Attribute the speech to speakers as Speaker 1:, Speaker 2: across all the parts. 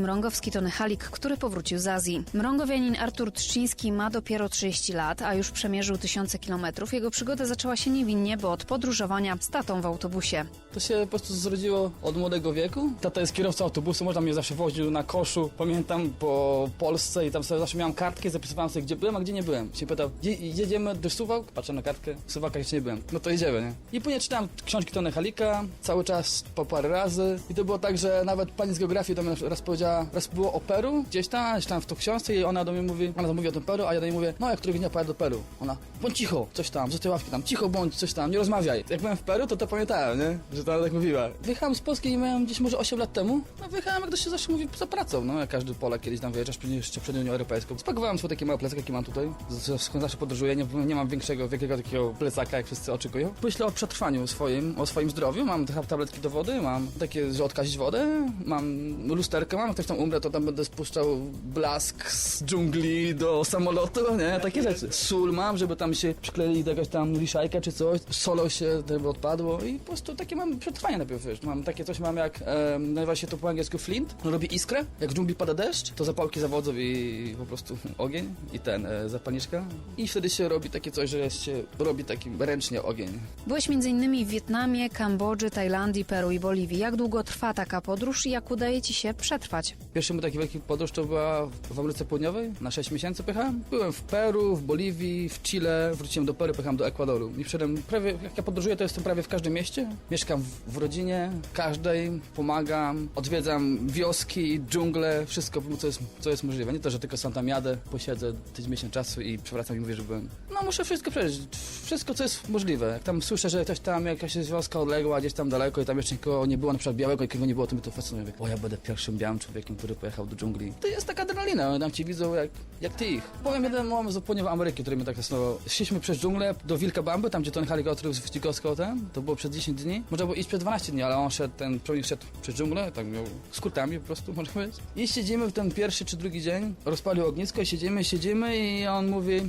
Speaker 1: mrągowski Tony Halik, który powrócił z Azji. Mrągowianin Artur Trzciński ma dopiero 30 lat, a już przemierzył tysiące kilometrów. Jego przygoda zaczęła się niewinnie, bo od podróżowania z tatą w autobusie.
Speaker 2: To się po prostu zrodziło od młodego wieku. Tata jest kierowcą autobusu, można mnie zawsze woził na koszu. Pamiętam po Polsce i tam sobie zawsze miałem kartkę, zapisywałem sobie, gdzie byłem, a gdzie nie byłem. Się pytał, "Je- jedziemy do Suwałk? Patrzę na kartkę, w Suwałkach jeszcze nie byłem. No to jedziemy, nie? I później czytałem książki Tony Halika, cały czas po parę razy. I to było tak, że nawet pani z geografii do mnie raz powiedziała, raz było o Peru, gdzieś tam, gdzieś tam w to książce i ona do mnie mówi, ona mówi o tym Peru, a ja do niej mówię, no jak którego dnia pojadę do Peru. Ona, bądź cicho, coś tam, z tej ławki tam, cicho bądź, coś tam, nie rozmawiaj. Jak byłem w Peru, to to pamiętałem, nie? Że to ona tak mówiła. Wyjechałem z Polski i miałem gdzieś może 8 lat temu. No wyjechałem, jak to się zawsze mówi, za pracą, no jak każdy Polak kiedyś tam przecież jeszcze przed Unią Europejską. Spakowałem sobie takie małe plecaki, jakie mam tutaj. Skąd zawsze podróżuję, nie, nie mam większego, wielkiego takiego plecaka, jak wszyscy oczekują. Myślę o przetrwaniu swoim, o swoim zdrowiu. Mam tabletki do wody, mam takie, że odkazić wodę, mam lusterkę, mam, jak tam umrze, to tam będę spuszczał blask z dżungli do samolotu, nie? Takie rzeczy. Sól mam, żeby tam się przykleili do jakaś tam liszajka czy coś, solo się żeby odpadło i po prostu takie mam przetrwanie najpierw, wiesz. Mam takie coś mam jak, e, nazywa się to po angielsku flint, no robi iskrę, jak w dżungli pada deszcz, to zapałki zawodzą i po prostu ogień i ten, e, zapalniczka i wtedy się robi takie coś, że się robi takim ręcznie ogień.
Speaker 1: Byłeś m.in. w Wietnamie, Kambodży, Tajlandii, Peru i Boliwii. Jak długo trwa taka podróż i jak udaje ci się przetrwać?
Speaker 2: Pierwszy mój taki wielki podróż to była w Ameryce Południowej. Na 6 miesięcy pojechałem. Byłem w Peru, w Boliwii, w Chile. Wróciłem do Peru, pojechałem do Ekwadoru. I przedem prawie, jak ja podróżuję, to jestem prawie w każdym mieście. Mieszkam w, w rodzinie, każdej, pomagam, odwiedzam wioski, dżungle, wszystko, co jest, co jest możliwe. Nie to, że tylko sam tam jadę, posiedzę tydzień, miesiąc czasu i przewracam i mówię, że byłem. No muszę wszystko przeżyć. Wszystko, co jest możliwe. Jak tam słyszę, że ktoś tam, jakaś wioska odległa, gdzieś tam daleko i tam jeszcze nikogo nie było, na przykład białego, nikogo nie było, to mnie to fascynuje. Mówię, O, ja będę pierwszym białym człowiekiem, który pojechał do dżungli. To jest taka adrenalina, tam ci widzą jak, jak ty ich. Powiem jeden moment zupełnie w Ameryki, który mnie tak fascynował. Szliśmy przez dżunglę do Wilka Bamby, tam gdzie odkrył z wyścigowską ten, to było przez 10 dni. Można było iść przez 12 dni, ale on szedł, ten człowiek szedł przez dżunglę, tak miał skórkami po prostu, można powiedzieć. I siedzimy w ten pierwszy czy drugi dzień, rozpalił ognisko i siedzimy, siedzimy i on mówi,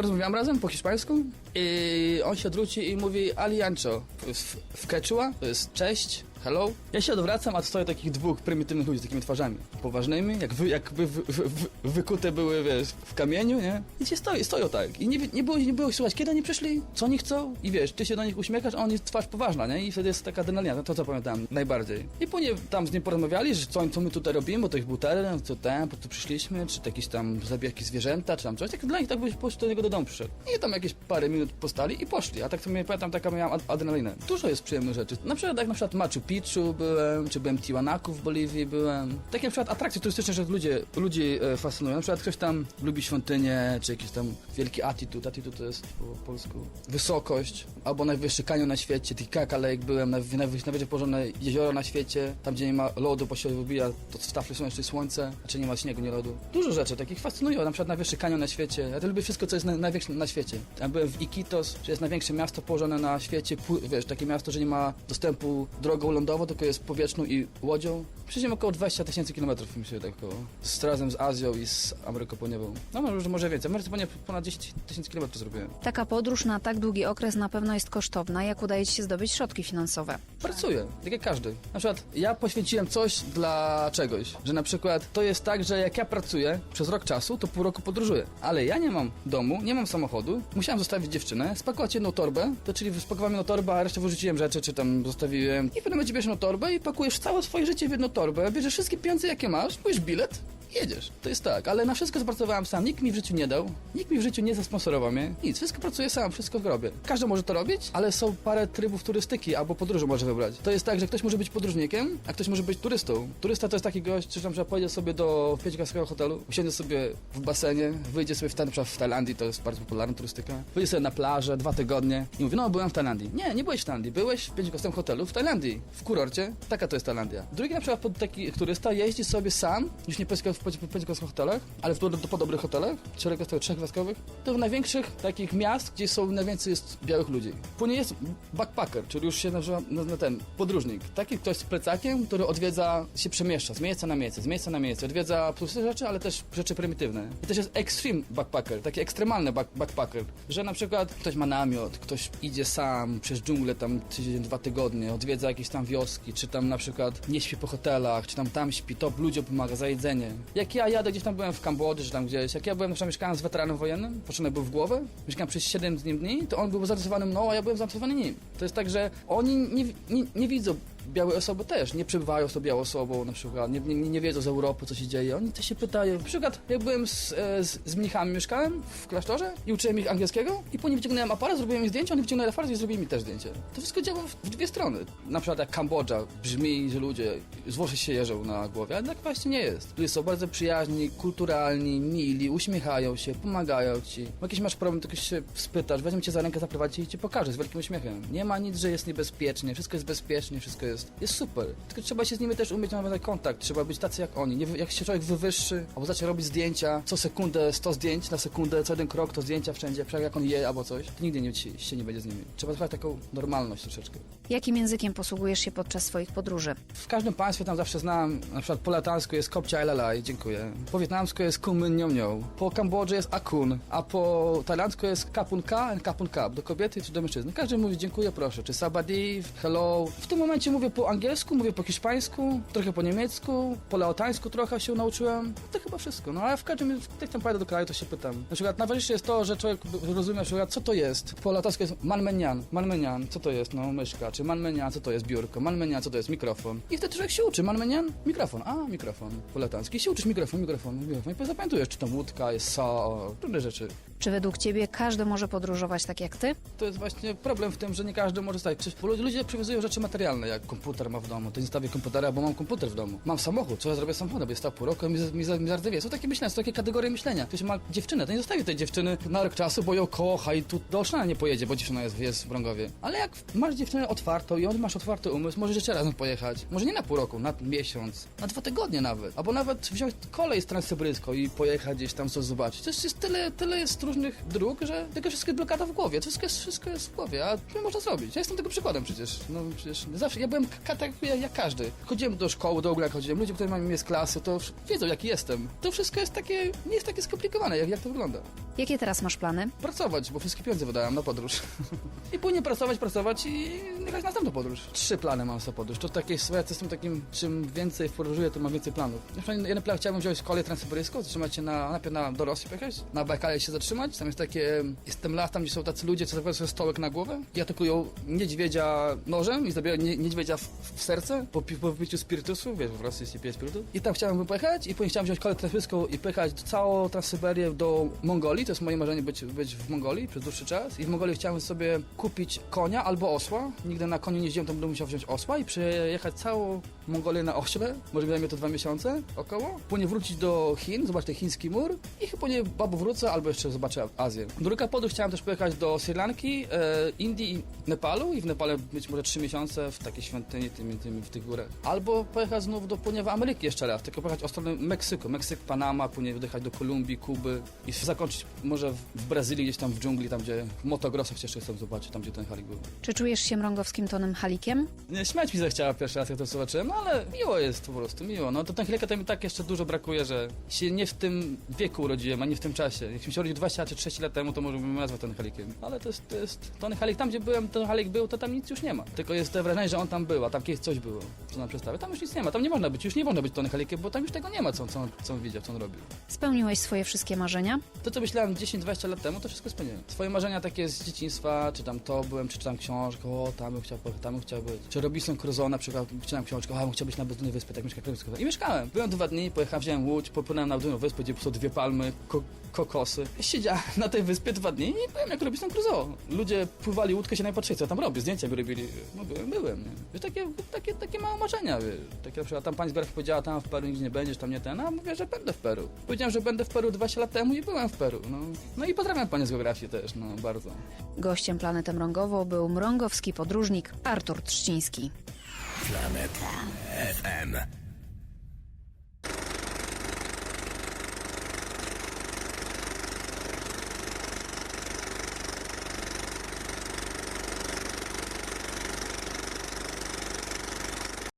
Speaker 2: rozmawiam, razem po hiszpańsku i on się odwróci i mówi aliancho, w, w quechua, to jest cześć, hello. Ja się odwracam, a stoją takich dwóch prymitywnych ludzi z takimi twarzami poważnymi, jak wy, jakby wy, wykute były, wiesz, w kamieniu, nie? I ci stoi, stoją tak. I nie, nie, było, nie było słuchać, kiedy oni przyszli, co oni chcą i wiesz, ty się do nich uśmiechasz, a oni twarz poważna, nie? I wtedy jest taka adrenalina, to co pamiętam najbardziej. I później tam z nim porozmawiali, że co, co my tutaj robimy, bo to ich był co ten, po co przyszliśmy, czy jakieś tam zabijaki zwierzęta, czy tam coś. Tak dla nich tak byś po do niego do domu przyszedł. I tam jakieś parę minut postali i poszli. A tak to mnie pamiętam, taka miałam ad- adrenalinę. Dużo jest przyjemnych rzeczy. Na przykład jak na przykład Machu Picchu byłem, czy byłem Tiwanaku w Boliwii byłem. Takie na przykład atrakcje turystyczne, że ludzie, ludzi e, fascynują. Na przykład ktoś tam lubi świątynię, czy jakiś tam wielki attitude. Attitude to jest po polsku wysokość, albo najwyższy kanion na świecie. Titicaca Lake byłem, najwy, najwyżej, najwyżej położone jezioro na świecie, tam gdzie nie ma lodu, bo się wybija, to w tafli są jeszcze słońce, czy nie ma śniegu, nie lodu. Dużo rzeczy takich fascynują, na przykład najwyższy kanion na świecie. Ja to lubię wszystko, co jest na, największe na świecie. Tam byłem w Iquitos, że jest największe miasto położone na świecie, wiesz, takie miasto, że nie ma dostępu drogą lądową, tylko jest powietrzną i łodzią. Przejdziemy około 20 tysięcy kilometrów, myślę, tak około. Z, razem z Azją i z Ameryką Południową. No może, może więcej, może ponad, ponad 10 tysięcy kilometrów zrobiłem.
Speaker 1: Taka podróż na tak długi okres na pewno jest kosztowna. Jak udaje ci się zdobyć środki finansowe?
Speaker 2: Pracuję, tak jak każdy. Na przykład ja poświęciłem coś dla czegoś, że na przykład to jest tak, że jak ja pracuję przez rok czasu, to pół roku podróżuję. Ale ja nie mam domu, nie mam samochodu, musiałem zostawić dziewczynę, spakować jedną torbę, to czyli spakowałem jedną torbę, a resztę wyrzuciłem rzeczy, czy tam zostawiłem. I w pewnym momencie bierzesz jedną torbę i pakujesz całe swoje życie w jedną torbę, bierzesz wszystkie pieniądze jakie masz, kupujesz bilet jedziesz. To jest tak, ale na wszystko zapracowałem sam. Nikt mi w życiu nie dał, nikt mi w życiu nie zasponsorował mnie. Nic, wszystko pracuję sam, wszystko robię. Każdy może to robić, ale są parę trybów turystyki albo podróży może wybrać. To jest tak, że ktoś może być podróżnikiem, a ktoś może być turystą. Turysta to jest taki gość, że na przykład pojedzie sobie do pięciogwiazdkowego hotelu, usiądzie sobie w basenie, wyjdzie sobie w, ten, w Tajlandii, to jest bardzo popularna turystyka, wyjdzie sobie na plażę dwa tygodnie i mówi, no byłem w Tajlandii. Nie, nie byłeś w Tajlandii, byłeś w pięciogwiazdkowym hotelu w Tajlandii, w kurorcie. Taka to jest Tajlandia. Drugi na przykład taki turysta jeździ sobie sam, już nie w w hotelach, ale w to po dobrych hotelach, czterech gwiazdkowych, trzech gwiazdkowych, to w największych takich miast, gdzie są najwięcej jest białych ludzi. Później jest backpacker, czyli już się nazywa na, ten podróżnik. Taki ktoś z plecakiem, który odwiedza, się przemieszcza z miejsca na miejsce, z miejsca na miejsce. Odwiedza proste rzeczy, ale też rzeczy prymitywne. I też jest extreme backpacker, taki ekstremalny back, backpacker, że na przykład ktoś ma namiot, ktoś idzie sam przez dżunglę tam tydzień, dwa tygodnie, odwiedza jakieś tam wioski, czy tam na przykład nie śpi po hotelach, czy tam tam śpi, to ludziom pomaga za jedzenie. Jak ja jadę, gdzieś tam byłem w Kambodży, czy tam gdzieś, jak ja byłem, na mieszkałem z weteranem wojennym, początek był w głowę, mieszkałem przez 7 dni, to on był zainteresowany mną, a ja byłem zainteresowany nim. To jest tak, że oni nie, nie, nie widzą białe osoby też, nie przebywają z tą białą osobą na przykład, nie, nie, nie wiedzą z Europy, co się dzieje. Oni też się pytają. Na przykład, jak byłem z, e, z, z mnichami, mieszkałem w klasztorze i uczyłem ich angielskiego i później wyciągnąłem aparat, zrobiłem im zdjęcie, oni wyciągnęli aparat i zrobili mi też zdjęcie. To wszystko działa w, w dwie strony. Na przykład jak Kambodża brzmi, że ludzie z włosy się jeżą na głowie, ale tak właśnie nie jest. Ludzie są bardzo przyjaźni, kulturalni, mili, uśmiechają się, pomagają ci. Jak jakiś masz problem, tylko się spytasz, weźmie cię za rękę, zaprowadzi i ci pokaże z wielkim uśmiechem. Nie ma nic, że jest niebezpiecznie, wszystko jest bezpiecznie, wszystko jest, jest super. Tylko trzeba się z nimi też umieć nawiązać kontakt, trzeba być tacy jak oni. Nie, jak się człowiek wywyższy, albo zacznie robić zdjęcia, co sekundę 100 zdjęć na sekundę, co jeden krok to zdjęcia wszędzie, przecież jak on je albo coś, to nigdy nie, ci- się nie będzie z nimi. Trzeba trwać taką normalność troszeczkę.
Speaker 1: Jakim językiem posługujesz się podczas swoich podróży?
Speaker 2: W każdym państwie tam zawsze znam, na przykład po latańsku jest kopcia elalaj, dziękuję. Po wietnamsku jest kum min nią nią. Po Kambodży jest akun, a po tajlandzku jest kapun ka, kapun kap, do kobiety czy do mężczyzny. Każdy mówi dziękuję, proszę, czy sabadi, hello. W tym momencie mówię po angielsku, mówię po hiszpańsku, trochę po niemiecku, po laotańsku trochę się nauczyłem. To chyba wszystko, no ale w każdym, jak tam pojadę do kraju, to się pytam. Na przykład najważniejsze jest to, że człowiek rozumie na przykład, co to jest. Po laotańsku jest manmenian, manmenian, co to jest, no myszka, czy manmenian, co to jest biurko, manmenian, co to jest mikrofon. I wtedy człowiek się uczy, manmenian, mikrofon, a mikrofon, po laotańsku. I się uczysz mikrofon, mikrofon, mikrofon. I zapamiętujesz, czy to łódka, jest sa, różne rzeczy.
Speaker 1: Czy według ciebie każdy może podróżować tak jak ty?
Speaker 2: To jest właśnie problem w tym, że nie każdy może stać. Ludzie przywiązują rzeczy materialne, jak komputer ma w domu. To nie stawię komputera, bo mam komputer w domu. Mam samochód, co ja zrobię z? Bo jest stał pół roku i mi, mi, zardzewie. Są takie myślenia, są takie kategorie myślenia. Ktoś ma dziewczynę, to nie zostawi tej dziewczyny na rok czasu, bo ją kocha i tu do Olsztyna nie pojedzie, bo dziewczyna jest, jest w Brągowie. Ale jak masz dziewczynę otwartą i on masz otwarty umysł, możesz jeszcze razem pojechać. Może nie na pół roku, na miesiąc, na dwa tygodnie nawet. Albo nawet wziąć kolej z Transybryjską i pojechać gdzieś tam coś zobaczyć. To jest, jest tyle, tyle jest różnych dróg, że tylko wszystko jest blokada w głowie. To wszystko jest, wszystko jest w głowie, a to można zrobić. Ja jestem tego przykładem przecież. No przecież zawsze, ja byłem tak jak, jak każdy. Chodziłem do szkoły, do ogóle chodziłem. Ludzie, którzy mają mnie z klasy, to wiedzą jaki jestem. To wszystko jest takie, nie jest takie skomplikowane, jak, jak to wygląda.
Speaker 1: Jakie teraz masz plany?
Speaker 2: Pracować, bo wszystkie pieniądze wydałem na podróż. I później pracować, pracować i jechać na następną podróż. Trzy plany mam sobie podróż. To takie, ja jestem takim, czym więcej podróżuję, to mam więcej planów. Przykład jeden plan chciałbym wziąć kolej transyberyjską, zatrzymać się na, najpierw na, do Rosji pojechać, na Bajkale się zatrzymać. Tam jest takie, jestem las, tam gdzie są tacy ludzie, co sobie stołek na głowę i atakują niedźwiedzia nożem i zabijają nie, w, w serce po, po wypiciu spirytusu, wiesz, w Rosji się pije spirytus. I tam chciałem pojechać i później chciałem wziąć kolej transyberyjską i pojechać całą Transsyberię do Mongolii. To jest moje marzenie być, być w Mongolii przez dłuższy czas. I w Mongolii chciałem sobie kupić konia albo osła. Nigdy na koniu nie jeździłem, to będę musiał wziąć osła i przejechać całą Mongolię na ośle. Może mi zajmie to dwa miesiące około. Później wrócić do Chin, zobaczyć ten chiński mur i chyba nie albo wrócę, albo jeszcze zobaczę Azję. Druga podróż chciałem też pojechać do Sri Lanki, e, Indii i Nepalu i w Nepale być może trzy miesiące w takiej świątyni tymi, tymi w tych górach. Albo pojechać znów do ponieważ Ameryki jeszcze raz, tylko pojechać o stronę Meksyku. Meksyk, Panama, później wyjechać do Kolumbii, Kuby i zakończyć może w Brazylii, gdzieś tam w dżungli, tam gdzie w Motogrosach jeszcze chcę zobaczyć, tam gdzie ten halik był.
Speaker 1: Czy czujesz się mrągowskim tonem halikiem?
Speaker 2: Nie, śmiać mi zechciała pierwszy raz, jak to zobaczyłem, no ale miło jest po prostu, miło. No to ten chwilkę to mi tak jeszcze dużo brakuje, że się nie w tym wieku urodziłem, a nie w tym czasie. Jakbym się urodził 20 czy 30 lat temu, to może bym nazwał ten halikiem. Ale to jest, to jest ten halik, tam gdzie byłem, ten halik był, to tam nic już nie ma. Tylko jest to wrażenie, że on tam był, a tam kiedyś coś było, co nam przedstawia. Tam już nic nie ma, tam nie można być, już nie można być Tony Halikiem, bo tam już tego nie ma, co, co, co on widział, co on robił.
Speaker 1: Spełniłeś swoje wszystkie marzenia?
Speaker 2: To, co myślałem 10-20 lat temu, to wszystko spełniłem. Swoje marzenia takie z dzieciństwa, czy tam to byłem, czy czytam książkę, o, tam bym chciał tam bym chciał być. Czy Robinson Crusoe na przykład, czytałem książkę, o, bym chciał być na bezludnej wyspie, tak mieszka. I mieszkałem. Byłem dwa dni, pojechałem, wziąłem łódź, popłynąłem na bezludną wyspę, gdzie są dwie palmy, ko kokosy. Siedziałem na tej wyspie dwa dni i byłem jak Robinson Crusoe. Ludzie pływali łódkę, się najpatrzyli, co tam robię, zdjęcia mi robili. No byłem, byłem, nie? Wiesz, takie, takie, takie małe marzenia, wiesz. Takie na przykład tam pani z Berg powiedziała, tam w Peru nigdzie nie będziesz, tam nie ten, a mówię, że będę w Peru. Powiedziałem, że będę w Peru 20 lat temu i byłem w Peru, no. No i pozdrawiam panią z geografii też, no, bardzo.
Speaker 1: Gościem Planety Mrągowo był mrągowski podróżnik Artur Trzciński.
Speaker 3: Planet FM.